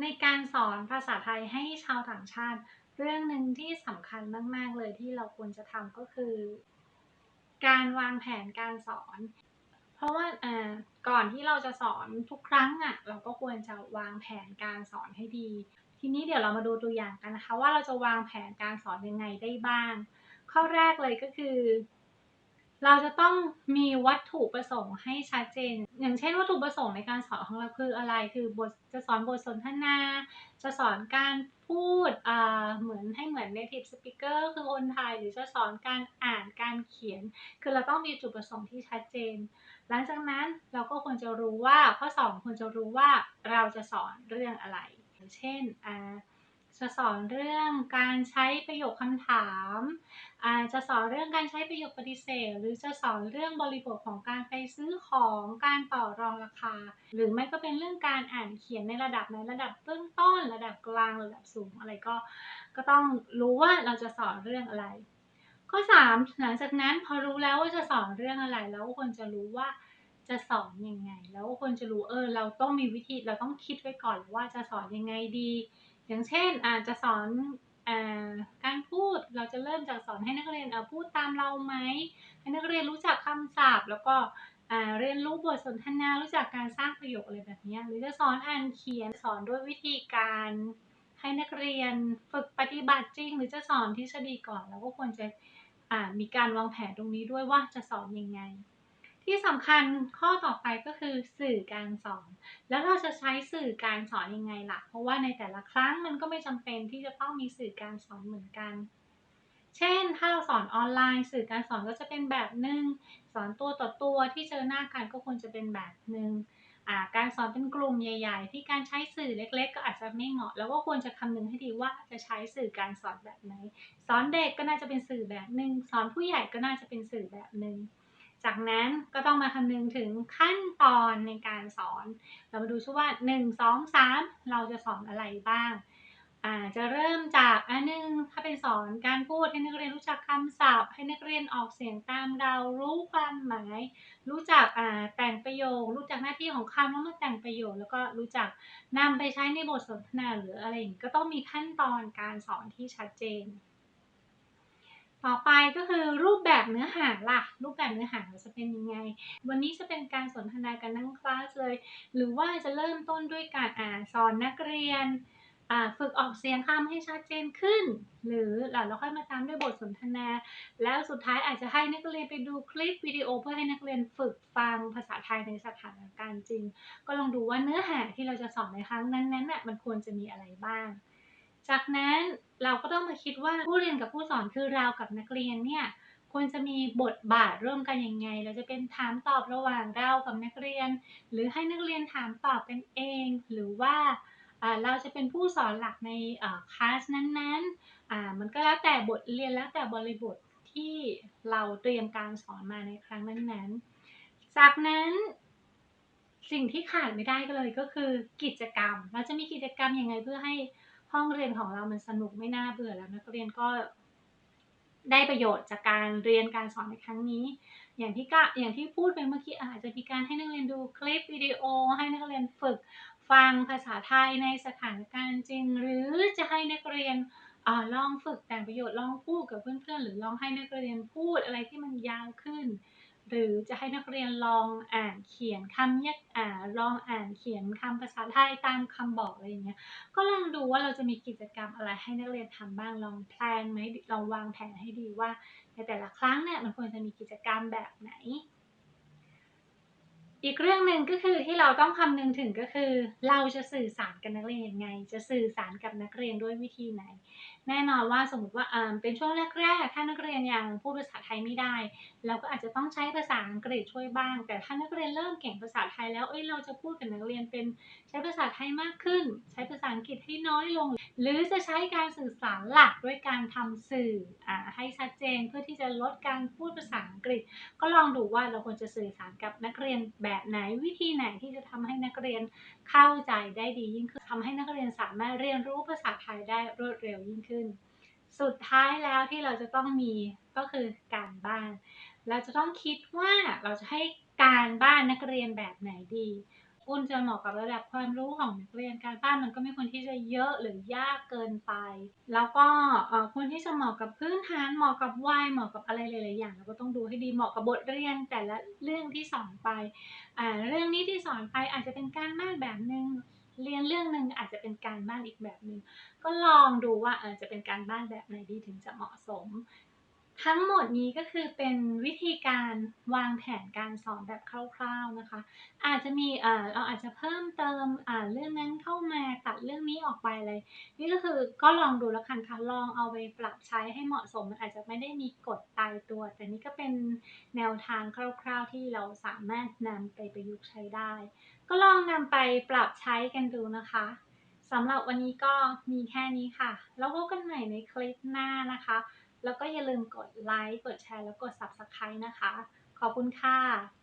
ในการสอนภาษาไทยให้ชาวต่างชาติ เรื่องหนึ่งที่สำคัญมาก ๆ เลยที่เราควรจะทำก็คือ การวางแผนการสอน เพราะว่าอ่าก่อนที่เราจะสอนทุกครั้งอะเราก็ควรจะวางแผนการสอนให้ดี ทีนี้เดี๋ยวเรามาดูตัวอย่างกันนะคะ ว่าเราจะวางแผนการสอนยังไงได้บ้าง ข้อแรกเลยก็คือ เราจะต้องมีวัตถุประสงค์ให้ชัดเจน อย่างเช่นวัตถุประสงค์ในการสอนของเราคืออะไร คือบทจะสอนบทสนทนา จะสอนการพูดเหมือนให้เหมือน native speaker คือคนไทย หรือจะสอนการอ่านการเขียน คือเราต้องมีจุดประสงค์ที่ชัดเจน หลังจากนั้นเราก็ควรจะรู้ว่าข้อสองควรจะรู้ว่าเราจะสอนเรื่องอะไรอย่างเช่นอ่า จะสอนเรื่องการใช้ประโยคคำถามอาจะสอนเรื่องการใช้ประโยคปฏิเสธ หรือจะสอนเรื่องบริบทของการไปซื้อของการต่อรองราคา หรือไม่ก็เป็นเรื่องการอ่านเขียนในระดับในระดับเบื้องต้น ระดับกลางระดับสูงอะไรก็ ก็ต้องรู้ว่าเราจะสอนเรื่องอะไร ข้อ 3 หลังจากนั้นพอรู้แล้วว่าจะสอนเรื่องอะไร แล้วควรจะรู้ว่าจะสอนยังไง แล้วควรจะรู้เออเราต้องมีวิธีเราต้องคิดไว้ก่อนว่าจะสอนยังไงดี อย่างเช่นอาจจะสอนการพูดเราจะเริ่มจากสอนให้นักเรียนพูดตามเราไหมให้นักเรียนรู้จักคำศัพท์ แล้วก็เรียนรู้บทสนทนารู้จักการสร้างประโยคอะไรแบบนี้หรือจะสอนอ่านเขียนสอนด้วยวิธีการให้นักเรียนฝึกปฏิบัติจริง หรือจะสอนทฤษฎีก่อนเราก็ควรจะมีการวางแผนตรงนี้ด้วยว่าจะสอนยังไง ที่สำคัญข้อต่อไปก็คือสื่อการสอน แล้วเราจะใช้สื่อการสอนยังไงล่ะ เพราะว่าในแต่ละครั้งมันก็ไม่จำเป็นที่จะต้องมีสื่อการสอนเหมือนกัน เช่น ถ้าเราสอนออนไลน์ สื่อการสอนก็จะเป็นแบบหนึ่งสอนตัวต่อตัวที่เจอหน้ากันก็ควรจะเป็นแบบหนึ่งการสอนเป็นกลุ่มใหญ่ ๆ ที่การใช้สื่อเล็ก ๆ ก็อาจจะไม่เหมาะ แล้วก็ควรจะคำนึงให้ดีว่าจะใช้สื่อการสอนแบบไหน สอนเด็กก็น่าจะเป็นสื่อแบบหนึ่งสอนผู้ใหญ่ก็น่าจะเป็นสื่อแบบหนึ่ง จากนั้นก็ต้องมาคำนึงถึงขั้นตอนในการสอน เรามาดูซิว่า 1 2 3 เราจะสอนอะไรบ้างอาจะเริ่มจากอันหนึ่งถ้าเป็นสอนการพูดให้นักเรียนรู้จักคำศัพท์ ให้นักเรียนออกเสียงตามเรารู้ความหมาย รู้จักแต่งประโยค รู้จักหน้าที่ของคำแล้วมาแต่งประโยค แล้วก็รู้จักนำไปใช้ในบทสนทนาหรืออะไรอย่างนี้ก็ต้องมีขั้นตอนการสอนที่ชัดเจน ต่อไปก็คือรูปแบบเนื้อหาล่ะ รูปแบบเนื้อหาจะเป็นยังไง วันนี้จะเป็นการสนทนากันทั้งคลาสเลย หรือว่าจะเริ่มต้นด้วยการอ่านสอนนักเรียน ฝึกออกเสียงคำให้ชัดเจนขึ้น หรือเราค่อยมาตามด้วยบทสนทนา แล้วสุดท้ายอาจจะให้นักเรียนไปดูคลิปวิดีโอเพื่อให้นักเรียนฝึกฟังภาษาไทยในสถานการณ์จริง ก็ลองดูว่าเนื้อหาที่เราจะสอนในครั้งนั้นๆน่ะมันควรจะมีอะไรบ้าง จากนั้นเราก็ต้องมาคิดว่าผู้เรียนกับผู้สอนคือเรากับนักเรียนเนี่ยควรจะมีบทบาทร่วมกันยังไง เราจะเป็นถามตอบระหว่างเรากับนักเรียน หรือให้นักเรียนถามตอบกันเอง หรือว่าเราจะเป็นผู้สอนหลักในคลาสนั้นๆ มันก็แล้วแต่บทเรียนแล้วแต่บริบทที่เราเตรียมการสอนมาในครั้งนั้นๆ จากนั้นสิ่งที่ขาดไม่ได้ก็เลยก็คือกิจกรรม เราจะมีกิจกรรมยังไงเพื่อให้ ห้องเรียนของเรามันสนุกไม่น่าเบื่อแล้วนักเรียนก็ได้ประโยชน์จากการเรียนการสอนในครั้งนี้ อย่างที่ก็อย่างที่พูดไปเมื่อกี้อาจจะมีการให้นักเรียนดูคลิปวิดีโอ ให้นักเรียนฝึกฟังภาษาไทยในสถานการณ์จริง หรือจะให้นักเรียนอลองฝึกแต่งประโยชน์ลองพูดกับเพื่อนๆหรือลองให้นักเรียนพูดอะไรที่มันยาวขึ้น หรือจะให้นักเรียนลองอ่านเขียนคำแยกอ่าลองอ่านเขียนคำภาษาไทยตามคำบอกอะไรอย่างเงี้ยก็ลองดูว่าเราจะมีกิจกรรมอะไรให้นักเรียนทำบ้างลองแพลนไหมลองวางแผนให้ดีว่า ในแต่ละครั้งเนี่ยมันควรจะมีกิจกรรมแบบไหน อีกเรื่องหนึ่งก็คือที่เราต้องคำนึงถึงก็คือ เราจะสื่อสารกับนักเรียนยังไง จะสื่อสารกับนักเรียนด้วยวิธีไหน แน่นอนว่าสมมติว่าเป็นช่วงแรกๆถ้านักเรียนยังพูดภาษาไทยไม่ได้ เราก็อาจจะต้องใช้ภาษาอังกฤษช่วยบ้าง แต่ถ้านักเรียนเริ่มเก่งภาษาไทยแล้วเอ้ยเราจะพูดกับนักเรียนเป็นใช้ภาษาไทยมากขึ้น ใช้ภาษาอังกฤษให้น้อยลง หรือจะใช้การสื่อสารหลักด้วยการทำสื่ออให้ชัดเจนเพื่อที่จะลดการพูดภาษาอังกฤษ ก็ลองดูว่าเราควรจะสื่อสารกับนักเรียนแบบไหนวิธีไหนที่จะทำให้นักเรียนเข้าใจได้ดียิ่งขึ้นทำให้นักเรียนสามารถเรียนรู้ภาษาไทยได้รวดเร็วยิ่งขึ้น สุดท้ายแล้วที่เราจะต้องมีก็คือการบ้าน เราจะต้องคิดว่าเราจะให้การบ้านนักเรียนแบบไหนดี คุณจะเหมาะกับระดับความรู้ของนักเรียนการบ้านมันก็ไม่ควรที่จะเยอะหรือยากเกินไป แล้วก็เอ่อควรที่จะเหมาะกับพื้นฐานเหมาะกับวัยเหมาะกับอะไรหลายๆอย่างเราก็ต้องดูให้ดีเหมาะกับบทเรียนแต่ละเรื่องที่สอนไปเรื่องนี้ที่สอนไปอาจจะเป็นการบ้านแบบหนึ่งเรียนเรื่องหนึ่งอาจจะเป็นการบ้านอีกแบบหนึ่งก็ลองดูว่าเออจะเป็นการบ้านแบบไหนดีถึงจะเหมาะสม ทั้งหมดนี้ก็คือเป็นวิธีการวางแผนการสอนแบบคร่าวๆนะคะ อาจจะมีเออเราอาจจะเพิ่มเติมอ่าเรื่องนั้นเข้ามาตัดเรื่องนี้ออกไปอะไรนี่ก็คือก็ลองดูแล้วกันค่ะลองเอาไปปรับใช้ให้เหมาะสมมันอาจจะไม่ได้มีกฎตายตัว แต่นี่ก็เป็นแนวทางคร่าวๆที่เราสามารถนำไปประยุกต์ใช้ได้ ก็ลองนำไปปรับใช้กันดูนะคะสำหรับวันนี้ก็มีแค่นี้ค่ะ แล้วพบกันใหม่ในคลิปหน้านะคะ แล้วก็อย่าลืมกดไลค์ กดแชร์ แล้วกด Subscribe นะคะ ขอบคุณค่ะ